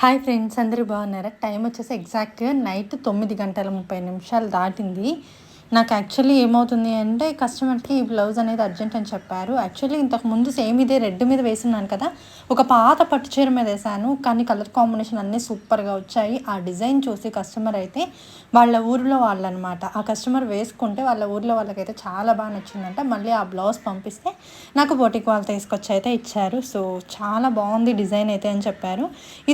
Hi friends అందరూ బాగున్నారా? Time వచ్చేసి ఎగ్జాక్ట్గా నైట్ తొమ్మిది గంటల ముప్పై నిమిషాలు దాటింది. నాకు యాక్చువల్లీ ఏమవుతుంది అంటే కస్టమర్కి ఈ బ్లౌజ్ అనేది అర్జెంట్ అని చెప్పారు. యాక్చువల్లీ ఇంతకు ముందు సేమ్ ఇదే రెడ్ మీద వేసున్నాను కదా ఒక పాత పట్టు చీర మీద వేసాను కానీ కలర్ కాంబినేషన్ అన్నీ సూపర్గా వచ్చాయి. ఆ డిజైన్ చూసి కస్టమర్ అయితే వాళ్ళ ఊరిలో వాళ్ళనమాట. ఆ కస్టమర్ వేసుకుంటే వాళ్ళ ఊరిలో వాళ్ళకైతే చాలా బాగా నచ్చిందంట. మళ్ళీ ఆ బ్లౌజ్ పంపిస్తే నాకు బోటిక్ వాళ్ళు తీసుకొచ్చి అయితే ఇచ్చారు. సో చాలా బాగుంది డిజైన్ అయితే అని చెప్పారు.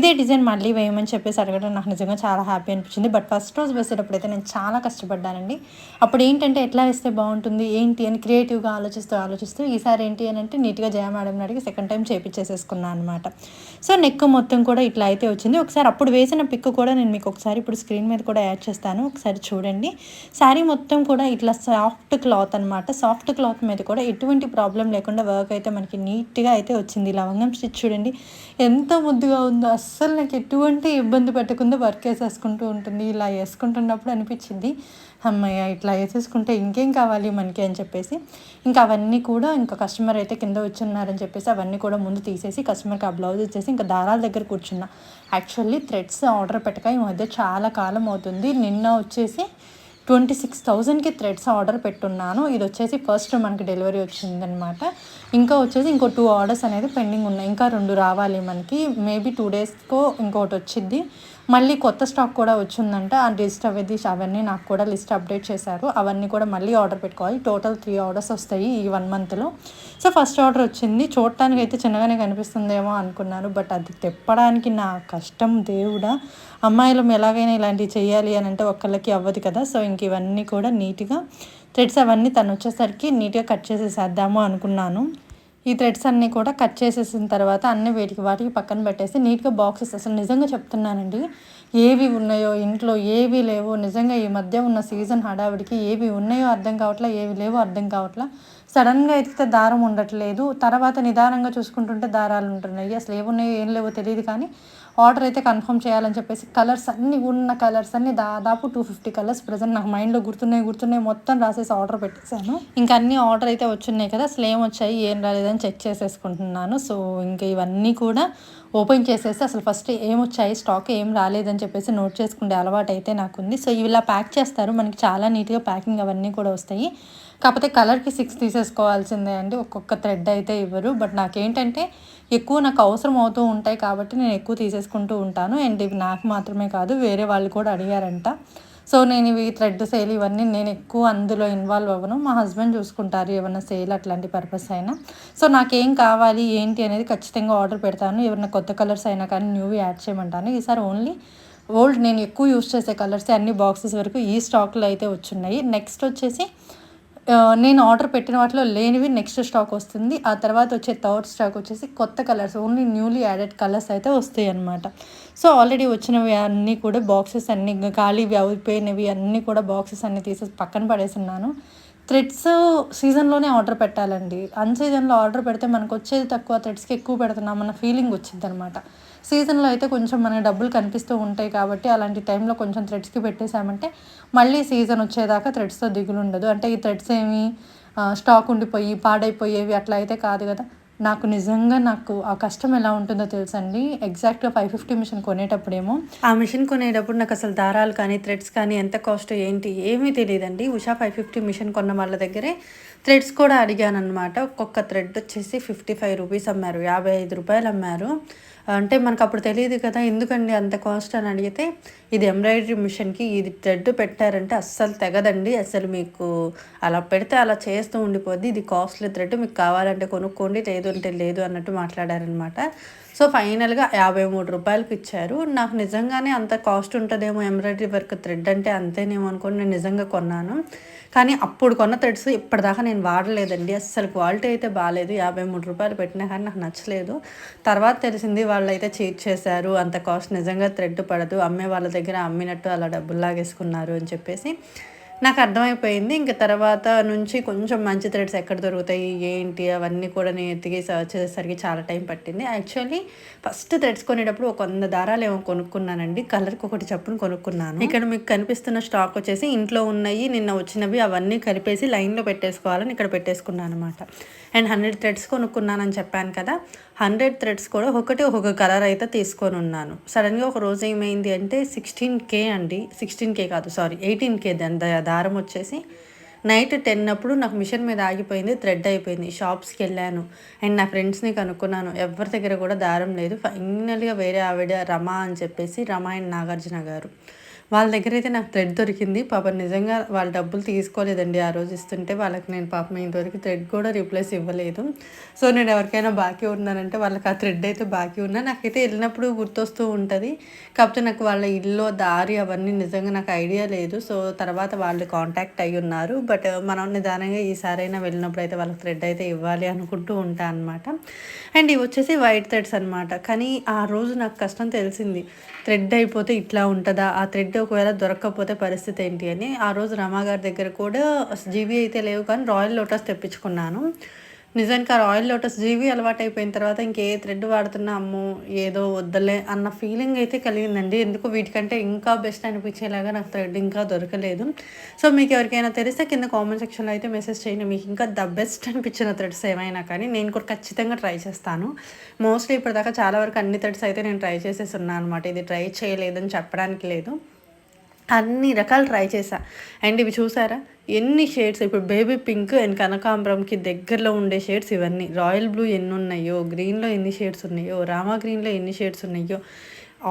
ఇదే డిజైన్ మళ్ళీ వేయమని చెప్పేసి అడగడం నాకు నిజంగా చాలా హ్యాపీ అనిపించింది. బట్ ఫస్ట్ రోజు వేసేటప్పుడు అయితే నేను చాలా కష్టపడ్డానండి. అప్పుడు ఏంటంటే ఎట్లా వేస్తే బాగుంటుంది ఏంటి అని క్రియేటివ్గా ఆలోచిస్తూ ఆలోచిస్తూ ఈసారి ఏంటి అని అంటే నీట్గా జయ మేడం అడిగి సెకండ్ టైం చేపించేసేసుకున్నాను అనమాట సో నెక్ మొత్తం కూడా ఇట్లా అయితే వచ్చింది. ఒకసారి అప్పుడు వేసిన పిక్ కూడా నేను మీకు ఒకసారి ఇప్పుడు స్క్రీన్ మీద కూడా యాడ్ చేస్తాను. ఒకసారి చూడండి. శారీ మొత్తం కూడా ఇట్లా సాఫ్ట్ క్లాత్ అనమాట సాఫ్ట్ క్లాత్ మీద కూడా ఎటువంటి ప్రాబ్లం లేకుండా వర్క్ అయితే మనకి నీట్గా అయితే వచ్చింది. లవంగం స్టిచ్ చూడండి. ఎంత ముద్దుగా ఉందో. అస్సలు నాకు ఎటువంటి ఇబ్బంది పెట్టకుండా వర్క్ వేసేసుకుంటూ ఉంటుంది. ఇలా వేసుకుంటున్నప్పుడు అనిపించింది. అమ్మయ్య ఇట్లా వేసేసుకుంటే ఇంకేం కావాలి మనకి అని చెప్పేసి ఇంకా అవన్నీ కూడా ఇంకా కస్టమర్ అయితే కింద వచ్చి ఉన్నారని చెప్పేసి అవన్నీ కూడా ముందు తీసేసి కస్టమర్కి ఆ బ్లౌజ్ ఇచ్చేసి ఇంకా దారాల దగ్గర కూర్చున్నా. యాక్చువల్లీ థ్రెడ్స్ ఆర్డర్ పెట్టక ఈ మధ్య చాలా కాలం అవుతుంది. నిన్న వచ్చేసి ట్వంటీ సిక్స్ థౌజండ్కి థ్రెడ్స్ ఆర్డర్ పెట్టున్నాను. ఇది వచ్చేసి ఫస్ట్ మనకి డెలివరీ వచ్చిందనమాట. ఇంకా వచ్చేసి ఇంకో టూ ఆర్డర్స్ అనేది పెండింగ్ ఉన్నాయి. ఇంకా రెండు రావాలి మనకి. మేబీ టూ డేస్కో ఇంకోటి వచ్చింది మళ్ళీ కొత్త స్టాక్ కూడా వచ్చిందంట ఆ లిస్ట్ అవన్నీ అవన్నీ నాకు కూడా లిస్ట్ అప్డేట్ చేశారు. అవన్నీ కూడా మళ్ళీ ఆర్డర్ పెట్టుకోవాలి. టోటల్ త్రీ ఆర్డర్స్ వస్తాయి ఈ వన్ మంత్లో సో ఫస్ట్ ఆర్డర్ వచ్చింది. చూడటానికి అయితే చిన్నగానే కనిపిస్తుందేమో అనుకున్నాను. బట్ అది తెప్పడానికి నా కష్టం దేవుడా. అమ్మాయిలు ఎలాగైనా ఇలాంటివి చేయాలి అని అంటే ఒక్కళ్ళకి అవ్వదు కదా. సో ఇంక ఇవన్నీ కూడా నీట్గా థ్రెడ్స్ అవన్నీ తను వచ్చేసరికి నీట్గా కట్ చేసేసేద్దాము అనుకున్నాను. ఈ థ్రెడ్స్ అన్నీ కూడా కట్ చేసేసిన తర్వాత అన్ని వేటికి వాటికి పక్కన పెట్టేసి నీట్గా బాక్సెస్ అసలు నిజంగా చెప్తున్నానండి. ఏవి ఉన్నాయో ఇంట్లో ఏవి లేవో నిజంగా ఈ మధ్య ఉన్న సీజన్ హడావిడికి ఏవి ఉన్నాయో అర్థం కావట్లా ఏవి లేవో అర్థం కావట్లా. సడన్గా ఎత్తితే దారం ఉండట్లేదు. తర్వాత నిదానంగా చూసుకుంటుంటే దారాలు ఉంటున్నాయి. అసలు ఏమున్నాయో ఏం లేవో తెలియదు కానీ ఆర్డర్ అయితే కన్ఫర్మ్ చేయాలని చెప్పేసి కలర్స్ అన్నీ ఉన్న కలర్స్ అన్ని దాదాపు టూ ఫిఫ్టీ కలర్స్ ప్రజెంట్ నాకు మైండ్లో గుర్తున్నాయి గుర్తున్నాయి. మొత్తం రాసేసి ఆర్డర్ పెట్టేశాను. ఇంకా అన్ని ఆర్డర్ అయితే వచ్చున్నాయి కదా అసలు ఏం వచ్చాయి ఏం రాలేదని చెక్ చేసేసుకుంటున్నాను. సో ఇంకా ఇవన్నీ కూడా ఓపెన్ చేసేసి అసలు ఫస్ట్ ఏం వచ్చాయి స్టాక్ ఏం రాలేదని చెప్పేసి నోట్ చేసుకునే అలవాటు అయితే నాకుంది సో ఇవి ఇలా ప్యాక్ చేస్తారు. మనకి చాలా నీట్గా ప్యాకింగ్ అవన్నీ కూడా వస్తాయి. కాకపోతే కలర్కి సిక్స్ తీసేసుకోవాల్సిందే అండి. ఒక్కొక్క థ్రెడ్ అయితే ఇవ్వరు. బట్ నాకేంటంటే ఎక్కువ నాకు అవసరం అవుతూ ఉంటాయి కాబట్టి నేను ఎక్కువ తీసేసుకుంటూ ఉంటాను. అండ్ ఇవి నాకు మాత్రమే కాదు వేరే వాళ్ళు కూడా అడిగారంట. సో నేను ఇవి థ్రెడ్ సేల్ ఇవన్నీ నేను ఎక్కువ అందులో ఇన్వాల్వ్ అవ్వను. మా హస్బెండ్ చూసుకుంటారు ఏమైనా సేల్ అట్లాంటి పర్పస్ అయినా. సో నాకేం కావాలి ఏంటి అనేది ఖచ్చితంగా ఆర్డర్ పెడతాను. ఏమైనా కొత్త కలర్స్ అయినా కానీ న్యూవి యాడ్ చేయమంటాను. ఈసారి ఓన్లీ ఓల్డ్ నేను ఎక్కువ యూస్ చేసే కలర్స్ అన్ని బాక్సెస్ వరకు ఈ స్టాక్లో అయితే వచ్చున్నాయి. నెక్స్ట్ వచ్చేసి నేను ఆర్డర్ పెట్టిన వాటిలో లేనివి నెక్స్ట్ స్టాక్ వస్తుంది. ఆ తర్వాత వచ్చే థర్డ్ స్టాక్ వచ్చేసి కొత్త colours only newly added colours అయితే వస్తాయి అనమాట సో ఆల్రెడీ వచ్చినవి అన్నీ కూడా బాక్సెస్ అన్నీ ఖాళీవి అయిపోయినవి అన్నీ కూడా బాక్సెస్ అన్నీ తీసేసి పక్కన పడేస్తున్నాను. థ్రెడ్స్ సీజన్లోనే ఆర్డర్ పెట్టాలండి. అన్ సీజన్లో ఆర్డర్ పెడితే మనకు వచ్చేది తక్కువ థ్రెడ్స్కి ఎక్కువ పెడుతున్నాం అన్న ఫీలింగ్ వచ్చింది అనమాట సీజన్లో అయితే కొంచెం మన డబ్బులు కనిపిస్తూ ఉంటాయి కాబట్టి అలాంటి టైంలో కొంచెం థ్రెడ్స్కి పెట్టేశామంటే మళ్ళీ సీజన్ వచ్చేదాకా థ్రెడ్స్తో దిగులు ఉండదు. అంటే ఈ థ్రెడ్స్ ఏమి స్టాక్ ఉండిపోయి పాడైపోయేవి అట్లా అయితే కాదు కదా. నాకు నిజంగా నాకు ఆ కష్టం ఎలా ఉంటుందో తెలుసండి. ఎగ్జాక్ట్గా ఫైవ్ ఫిఫ్టీ మిషన్ కొనేటప్పుడేమో ఆ మిషన్ కొనేటప్పుడు నాకు అసలు దారాలు కానీ థ్రెడ్స్ కానీ ఎంత కాస్ట్ ఏంటి ఏమీ తెలియదండి. ఉషా ఫైవ్ ఫిఫ్టీ మిషన్ కొన్న వాళ్ళ దగ్గరే థ్రెడ్స్ కూడా అడిగాను అనమాట ఒక్కొక్క థ్రెడ్ వచ్చేసి ఫిఫ్టీ ఫైవ్ రూపీస్ అమ్మారు యాభై ఐదు రూపాయలు అమ్మారు. అంటే మనకు అప్పుడు తెలియదు కదా ఎందుకండి అంత కాస్ట్ అని అడిగితే ఇది ఎంబ్రాయిడరీ మిషన్కి ఇది థ్రెడ్ పెట్టారంటే అస్సలు తెగదండి. అసలు మీకు అలా పెడితే అలా చేస్తూ ఉండిపోద్ది. ఇది కాస్ట్లీ థ్రెడ్ మీకు కావాలంటే కొనుక్కోండి లేదు అంటే లేదు అన్నట్టు మాట్లాడారనమాట సో ఫైనల్గా యాభై మూడు రూపాయలకి ఇచ్చారు. నాకు నిజంగానే అంత కాస్ట్ ఉంటుందేమో ఎంబ్రాయిడరీ వర్క్ థ్రెడ్ అంటే అంతేనేమో అనుకోని నేను నిజంగా కొన్నాను. కానీ అప్పుడు కొన్న థ్రెడ్స్ ఇప్పటిదాకా నేను వాడలేదండి. అస్సలు క్వాలిటీ అయితే బాగాలేదు యాభై మూడు రూపాయలు పెట్టినా కానీ నాకు నచ్చలేదు. తర్వాత తెలిసింది వాళ్ళు అయితే చీట్ చేశారు. అంత కాస్ట్ నిజంగా థ్రెడ్ పడదు. అమ్మే వాళ్ళ దగ్గర అమ్మినట్టు అలా డబ్బులు లాగేసుకున్నారు అని చెప్పేసి. నాకు అర్థమైపోయింది. ఇంకా తర్వాత నుంచి కొంచెం మంచి థ్రెడ్స్ ఎక్కడ దొరుకుతాయి ఏంటి అవన్నీ కూడా నేను ఎత్తికి సర్చ్ చేసేసరికి చాలా టైం పట్టింది. యాక్చువల్లీ ఫస్ట్ థ్రెడ్స్ కొనేటప్పుడు ఒక వంద దారాలు ఏమో కొనుక్కున్నానండి. కలర్కి ఒకటి చెప్పును కొనుక్కున్నాను. ఇక్కడ మీకు కనిపిస్తున్న స్టాక్ వచ్చేసి ఇంట్లో ఉన్నాయి నిన్న వచ్చినవి అవన్నీ కలిపేసి లైన్లో పెట్టేసుకోవాలని ఇక్కడ పెట్టేసుకున్నాను అనమాట అండ్ హండ్రెడ్ థ్రెడ్స్ కొనుక్కున్నానని చెప్పాను కదా హండ్రెడ్ థ్రెడ్స్ కూడా ఒకటి ఒక్కొక్క కలర్ అయితే తీసుకొని ఉన్నాను సడన్గా ఒక రోజు ఏమైంది అంటే సిక్స్టీన్ కే అండి. సిక్స్టీన్ కే కాదు సారీ ఎయిటీన్ కే దారం వచ్చేసి నైట్ టెన్ అప్పుడు నాకు మిషన్ మీద ఆగిపోయింది థ్రెడ్ అయిపోయింది. షాప్స్కి వెళ్ళాను. అండ్ నా ఫ్రెండ్స్ని కనుక్కున్నాను. ఎవరి దగ్గర కూడా దారం లేదు. ఫైనల్గా వేరే ఆవిడ రమా అని చెప్పేసి రమా అండ్ నాగార్జున గారు. వాళ్ళ దగ్గర అయితే నాకు థ్రెడ్ దొరికింది. పాప నిజంగా వాళ్ళ డబ్బులు తీసుకోలేదండి ఆ రోజు ఇస్తుంటే. వాళ్ళకి నేను పాపం ఇంతవరకు థ్రెడ్ కూడా రిప్లేస్ ఇవ్వలేదు. సో నేను ఎవరికైనా బాకీ ఉన్నానంటే వాళ్ళకి ఆ థ్రెడ్ అయితే బాకీ ఉన్నా. నాకైతే వెళ్ళినప్పుడు గుర్తొస్తూ ఉంటుంది. కాకపోతే నాకు వాళ్ళ ఇల్లు దారి అవన్నీ నిజంగా నాకు ఐడియా లేదు. సో తర్వాత వాళ్ళు కాంటాక్ట్ అయ్యి ఉన్నారు బట్ బట్ మనం నిదానంగా ఈసారైనా వెళ్ళినప్పుడు అయితే వాళ్ళకి థ్రెడ్ అయితే ఇవ్వాలి అనుకుంటూ ఉంటాను అనమాట అండ్ ఇవి వచ్చేసి వైట్ థ్రెడ్స్ అనమాట కానీ ఆ రోజు నాకు కష్టం తెలిసింది. థ్రెడ్ అయిపోతే ఇట్లా ఉంటుందా? ఆ థ్రెడ్ ఒకవేళ దొరకకపోతే పరిస్థితి ఏంటి అని. ఆ రోజు రమాగారి దగ్గర కూడా జీవి అయితే లేవు కానీ రాయల్ లోటస్ తెప్పించుకున్నాను. నిజానికి ఆ రాయల్ లోటస్ జీవి అలవాటు అయిపోయిన తర్వాత ఇంకే థ్రెడ్ వాడుతున్నా అమ్మో ఏదో వద్దలే అన్న ఫీలింగ్ అయితే కలిగిందండి. ఎందుకు? వీటికంటే ఇంకా బెస్ట్ అనిపించేలాగా నాకు థ్రెడ్ ఇంకా దొరకలేదు. సో మీకు ఎవరికైనా తెలిస్తే కింద కామెంట్ సెక్షన్లో అయితే మెసేజ్ చేయండి. మీకు ఇంకా ద బెస్ట్ అనిపించిన థ్రెడ్స్ ఏమైనా కానీ నేను కూడా ఖచ్చితంగా ట్రై చేస్తాను. మోస్ట్లీ ఇప్పటిదాకా చాలా వరకు అన్ని థ్రెడ్స్ అయితే నేను ట్రై చేసేసి ఉన్నాను అనమాట ఇది ట్రై చేయలేదని చెప్పడానికి లేదు. అన్ని రకాలు ట్రై చేశా. అండ్ ఇవి చూసారా? ఎన్ని షేడ్స్ ఇప్పుడు బేబీ పింక్ అండ్ కనకాంబరంకి దగ్గరలో ఉండే షేడ్స్ ఇవన్నీ. రాయల్ బ్లూ ఎన్ని ఉన్నాయో గ్రీన్లో ఎన్ని షేడ్స్ ఉన్నాయో రామా గ్రీన్లో ఎన్ని షేడ్స్ ఉన్నాయో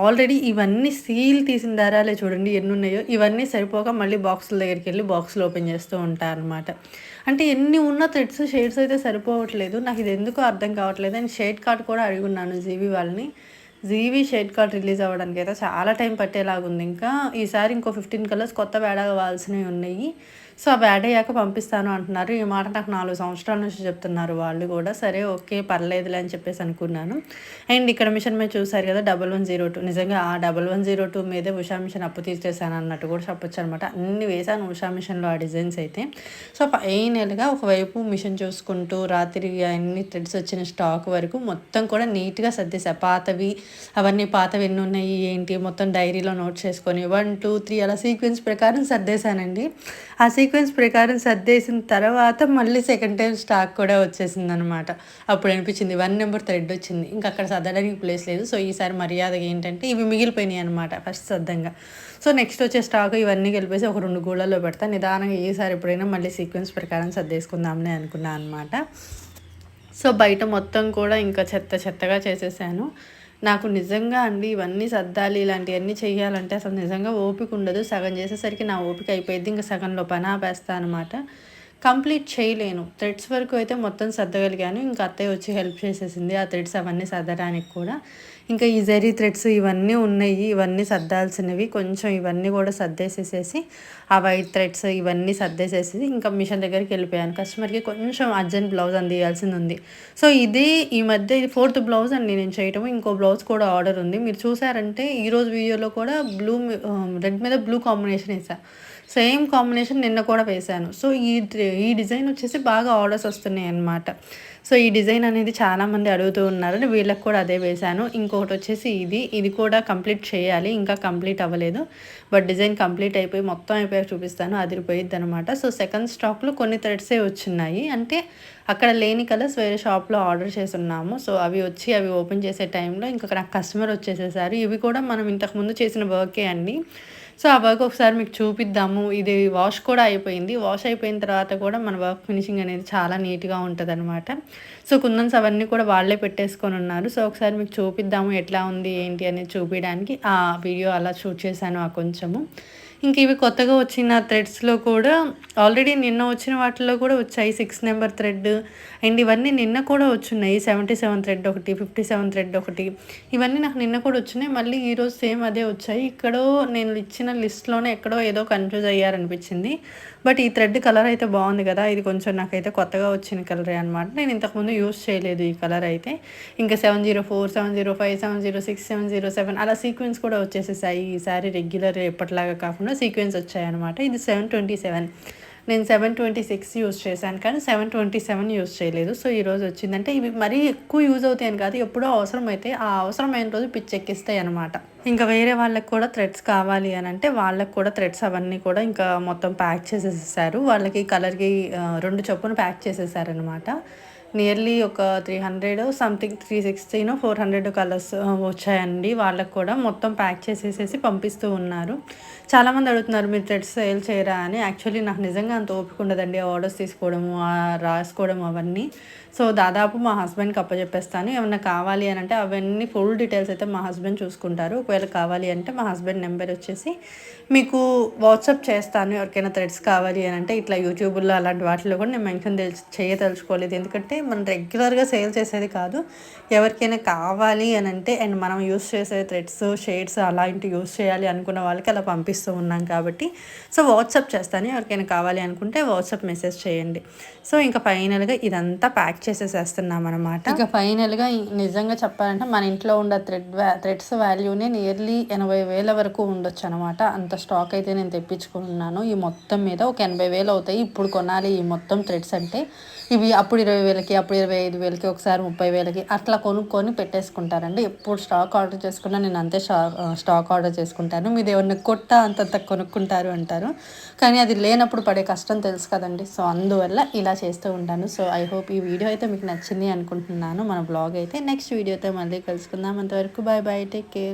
ఆల్రెడీ ఇవన్నీ సీల్ తీసిన దారాలే చూడండి ఎన్ని ఉన్నాయో ఇవన్నీ సరిపోక మళ్ళీ బాక్సుల దగ్గరికి వెళ్ళి బాక్సులు ఓపెన్ చేస్తూ ఉంటారు అనమాట అంటే ఎన్ని ఉన్న థ్రెడ్స్ షేడ్స్ అయితే సరిపోవట్లేదు. నాకు ఇది ఎందుకు అర్థం కావట్లేదు. అండ్ షేడ్ కార్డ్ కూడా అడిగి ఉన్నాను జీవి వాళ్ళని. జీవీ షేడ్ కార్డ్ రిలీజ్ అవ్వడానికి అయితే చాలా టైం పట్టేలాగుంది. ఇంకా ఈసారి ఇంకో ఫిఫ్టీన్ కలర్స్ కొత్త వేడ వాల్సినవి ఉన్నాయి. సో అవి యాడ్ అయ్యాక పంపిస్తాను అంటున్నారు. ఈ మాట నాకు నాలుగు సంవత్సరాల నుంచి చెప్తున్నారు వాళ్ళు కూడా. సరే ఓకే పర్లేదులే అని చెప్పేసి అనుకున్నాను. అండ్ ఇక్కడ మిషన్ మీద చూసారు కదా డబల్ వన్ జీరో టూ నిజంగా ఆ డబల్ వన్ జీరో టూ మీదే ఉషా మిషన్ అప్పు తీసేసాను అన్నట్టు కూడా చెప్పొచ్చు అనమాట అన్ని వేసాను ఉషా మిషన్లో ఆ డిజైన్స్ అయితే. సో ఫైనల్గా ఒకవైపు మిషన్ చూసుకుంటూ రాత్రి అన్ని థ్రెడ్స్ వచ్చిన స్టాక్ వరకు మొత్తం కూడా నీట్గా సర్దేశా. పాతవి అవన్నీ పాతవి ఎన్ని ఉన్నాయి ఏంటి మొత్తం డైరీలో నోట్ చేసుకొని వన్ టూ త్రీ అలా సీక్వెన్స్ ప్రకారం సర్దేశానండి. ఆ సీక్వెన్స్ ప్రకారం సర్దేసిన తర్వాత మళ్ళీ సెకండ్ టైం స్టాక్ కూడా వచ్చేసింది అనమాట అప్పుడు అనిపించింది వన్ నెంబర్ థ్రెడ్ వచ్చింది. ఇంకా అక్కడ సర్దడానికి ప్లేస్ లేదు. సో ఈసారి మర్యాదగా ఏంటంటే ఇవి మిగిలిపోయినాయి అనమాట ఫస్ట్ సర్దంగా. సో నెక్స్ట్ వచ్చే స్టాక్ ఇవన్నీ కలిపేసి ఒక రెండు గూళ్ళలో పెడతా. నిదానంగా ఈసారి ఎప్పుడైనా మళ్ళీ సీక్వెన్స్ ప్రకారం సర్దేసుకుందామని అనుకున్నాను అనమాట సో బయట మొత్తం కూడా ఇంకా చెత్త చెత్తగా చేసేసాను. నాకు నిజంగా అండి ఇవన్నీ సర్దాలి ఇలాంటివన్నీ చేయాలంటే అసలు నిజంగా ఓపిక ఉండదు. సగం చేసేసరికి నా ఓపిక అయిపోయింది ఇంకా సగంలో పని ఆపేస్తా అనమాట కంప్లీట్ చేయలేను. థ్రెడ్స్ వరకు అయితే మొత్తం సర్దగలిగాను. ఇంకా అత్తయ్య వచ్చి హెల్ప్ చేసేసింది. ఆ థ్రెడ్స్ అవన్నీ సర్దడానికి కూడా. ఇంకా ఈ జరీ థ్రెడ్స్ ఇవన్నీ ఉన్నాయి. ఇవన్నీ సర్దాల్సినవి. కొంచెం ఇవన్నీ కూడా సర్దేసేసేసి ఆ వైట్ థ్రెడ్స్ ఇవన్నీ సర్దేసేసి ఇంకా మిషన్ దగ్గరికి వెళ్ళిపోయాను. కస్టమర్కి కొంచెం అర్జెంట్ బ్లౌజ్ అందియాల్సింది ఉంది. సో ఇది ఈ మధ్య ఇది ఫోర్త్ బ్లౌజ్ అండి నేను చేయటము. ఇంకో బ్లౌజ్ కూడా ఆర్డర్ ఉంది. మీరు చూసారంటే ఈరోజు వీడియోలో కూడా బ్లూ రెడ్ మీద బ్లూ కాంబినేషన్ వేసాను సేమ్ కాంబినేషన్ నిన్న కూడా వేశాను. సో ఈ ఈ డిజైన్ వచ్చేసి బాగా ఆర్డర్స్ వస్తున్నాయి అన్నమాట. సో ఈ డిజైన్ అనేది చాలామంది అడుగుతూ ఉన్నారు వీళ్ళకి కూడా అదే వేశాను. ఇంకొకటి వచ్చేసి ఇది. ఇది కూడా కంప్లీట్ చేయాలి. ఇంకా కంప్లీట్ అవ్వలేదు. బట్ డిజైన్ కంప్లీట్ అయిపోయి మొత్తం అయిపోయి చూపిస్తాను. అదిరిపోయిద్ది అనమాట సో సెకండ్ స్టాక్లో కొన్ని థ్రెడ్సే వచ్చినాయి అంటే అక్కడ లేని కలర్స్ వేరే షాప్లో ఆర్డర్ చేసి ఉన్నాము సో అవి వచ్చి అవి ఓపెన్ చేసే టైంలో ఇంకా నాకు కస్టమర్ వచ్చేసేసారు. ఇవి కూడా మనం ఇంతకుముందు చేసిన వర్కే అండి. సో ఆ వర్క్ ఒకసారి మీకు చూపిద్దాము. ఇది వాష్ కూడా అయిపోయింది. వాష్ అయిపోయిన తర్వాత కూడా మన వర్క్ ఫినిషింగ్ అనేది చాలా నీట్గా ఉంటుంది అనమాట సో కుందన్స్ అవన్నీ కూడా వాళ్ళే పెట్టేసుకొని ఉన్నారు. సో ఒకసారి మీకు చూపిద్దాము ఎట్లా ఉంది ఏంటి అనేది చూపించడానికి ఆ వీడియో అలా షూట్ చేశాను ఆ కొంచెము. ఇంక ఇవి కొత్తగా వచ్చిన థ్రెడ్స్లో కూడా ఆల్రెడీ నిన్న వచ్చిన వాటిలో కూడా వచ్చాయి. సిక్స్ నెంబర్ థ్రెడ్ అండ్ ఇవన్నీ నిన్న కూడా వచ్చున్నాయి. సెవెంటీ సెవెన్ థ్రెడ్ ఒకటి ఫిఫ్టీ సెవెన్ థ్రెడ్ ఒకటి. ఇవన్నీ నాకు నిన్న కూడా వచ్చినాయి. మళ్ళీ ఈరోజు సేమ్ అదే వచ్చాయి. ఇక్కడో నేను ఇచ్చిన లిస్ట్లోనే ఎక్కడో ఏదో కన్ఫ్యూజ్ అయ్యారనిపించింది. బట్ ఈ థ్రెడ్ కలర్ అయితే బాగుంది కదా. ఇది కొంచెం నాకైతే కొత్తగా వచ్చిన కలరే అనమాట నేను ఇంతకుముందు యూస్ చేయలేదు ఈ కలర్ అయితే. ఇంకా seven zero four seven zero five seven zero six seven zero seven అలా సీక్వెన్స్ కూడా వచ్చేసేసాయి. ఈసారి రెగ్యులర్ ఎప్పటిలాగా కాకుండా కూడా సీక్వెన్స్ వచ్చాయన్నమాట. ఇది సెవెన్ ట్వంటీ సెవెన్ నేను సెవెన్ ట్వంటీ సిక్స్ యూజ్ చేశాను కానీ సెవెన్ ట్వంటీ సెవెన్ యూస్ చేయలేదు. సో ఈరోజు వచ్చిందంటే ఇవి మరీ ఎక్కువ యూజ్ అవుతాయని కాదు ఎప్పుడో అవసరం అయితే ఆ అవసరమైన రోజు పిచ్చెక్కిస్తాయి అనమాట ఇంకా వేరే వాళ్ళకి కూడా థ్రెడ్స్ కావాలి అని అంటే వాళ్ళకి కూడా థ్రెడ్స్ అవన్నీ కూడా ఇంకా మొత్తం ప్యాక్ చేసేసారు వాళ్ళకి కలర్కి రెండు చొప్పున ప్యాక్ చేసేసారనమాట నియర్లీ ఒక త్రీ హండ్రెడ్ సంథింగ్ త్రీ సిక్స్టీనో ఫోర్ హండ్రెడ్ కలర్స్ వచ్చాయండి. వాళ్ళకు కూడా మొత్తం ప్యాక్ చేసేసేసి పంపిస్తూ ఉన్నారు. చాలామంది అడుగుతున్నారు మీరు థ్రెడ్స్ సేల్ చేయరా? అని. యాక్చువల్లీ నాకు నిజంగా అంత ఓపిక ఉండదండి ఆర్డర్స్ తీసుకోవడము రాసుకోవడం అవన్నీ. సో దాదాపు మా హస్బెండ్కి అప్పచెప్పేస్తాను ఏమన్నా కావాలి అని అంటే అవన్నీ ఫుల్ డీటెయిల్స్ అయితే మా హస్బెండ్ చూసుకుంటారు. ఒకవేళ కావాలి అంటే మా హస్బెండ్ నెంబర్ వచ్చేసి మీకు వాట్సాప్ చేస్తాను. ఎవరికైనా థ్రెడ్స్ కావాలి అని అంటే ఇట్లా యూట్యూబ్లో అలాంటి వాటిలో కూడా నేను మెన్షన్ తెలుసు చేయదలుచుకోలేదు. ఎందుకంటే మనం రెగ్యులర్గా సేల్ చేసేది కాదు. ఎవరికైనా కావాలి అని అంటే అండ్ మనం యూస్ చేసే థ్రెడ్స్ షేడ్స్ అలాంటి యూస్ చేయాలి అనుకున్న వాళ్ళకి అలా పంపిస్తూ ఉన్నాం కాబట్టి. సో వాట్సాప్ చేస్తాను. ఎవరికైనా కావాలి అనుకుంటే వాట్సాప్ మెసేజ్ చేయండి. సో ఇంకా ఫైనల్గా ఇదంతా ప్యాక్ చేసేసేస్తున్నాం అనమాట ఇక ఫైనల్గా నిజంగా చెప్పాలంటే మన ఇంట్లో ఉన్న థ్రెడ్ థ్రెడ్స్ వాల్యూనే నియర్లీ ఎనభై వేల వరకు ఉండొచ్చు అనమాట అంత స్టాక్ అయితే నేను తెప్పించుకున్నాను. ఈ మొత్తం మీద ఒక ఎనభై వేలు అవుతాయి. ఇప్పుడు కొనాలి ఈ మొత్తం థ్రెడ్స్ అంటే ఇవి అప్పుడు ఇరవై వేలకి అప్పుడు ఇరవై ఐదు వేలకి ఒకసారి ముప్పై వేలకి అట్లా కొనుక్కొని పెట్టేసుకుంటారండి. ఎప్పుడు స్టాక్ ఆర్డర్ చేసుకున్నా నేను అంతే స్టాక్ ఆర్డర్ చేసుకుంటాను. మీరు ఏమన్నా కొట్ట అంతంత కొనుక్కుంటారు అంటారు. కానీ అది లేనప్పుడు పడే కష్టం తెలుసు కదండి. సో అందువల్ల ఇలా చేస్తూ ఉంటాను. సో ఐ హోప్ ఈ వీడియో అయితే మీకు నచ్చింది అనుకుంటున్నాను. మన బ్లాగ్ అయితే నెక్స్ట్ వీడియోతో మళ్ళీ కలుసుకుందాం. అంతవరకు బాయ్ బాయ్ టేక్ కేర్